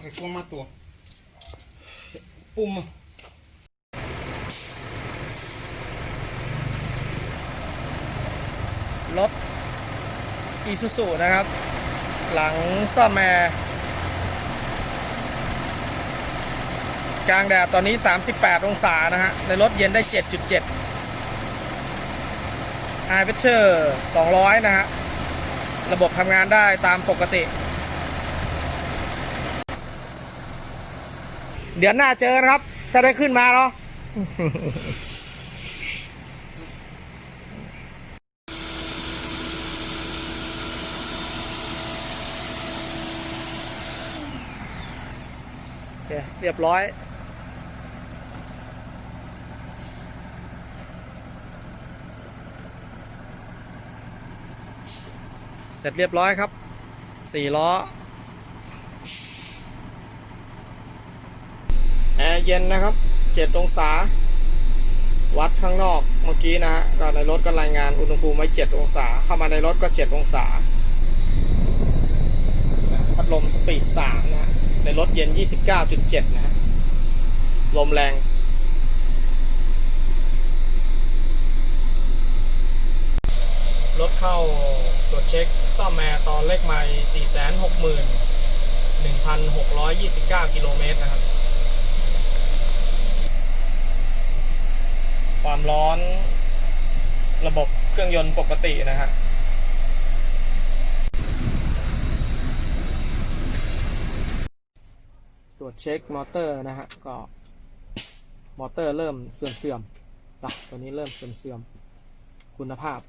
ไข่ควงมาตัวปุ่มรถอีซูซูนะครับ หลังซ่อมแอร์กลางแดดตอนนี้ 38 องศานะฮะ ในรถเย็นได้ 7.7 i p r e s s u r e 200 นะฮะ ระบบทำงานได้ตามปกติ เดี๋ยวหน้าเจอนะครับ จะได้ขึ้นมาเนาะโอเรียบร้อย เสร็จเรียบร้อยครับสี่ล้อ แอร์ เย็นนะครับ7องศา วัดข้างนอกเมื่อกี้นะฮะก็ในรถก็รายงานอุณหภูมิไว้7องศา เข้ามาในรถก็7องศาพัดลมสปีด3นะฮะในรถเย็น29.7นะฮะลมแรงรถเข้าตรวจเช็คซ่อมแอร์ตอนเลขไม่ 461,629 กิโลเมตรนะครับ ความร้อน ระบบเครื่องยนต์ปกตินะฮะตรวจเช็คมอเตอร์นะฮะก็มอเตอร์เริ่มเสื่อมๆนะตัวนี้เริ่มเสื่อมๆคุณภาพ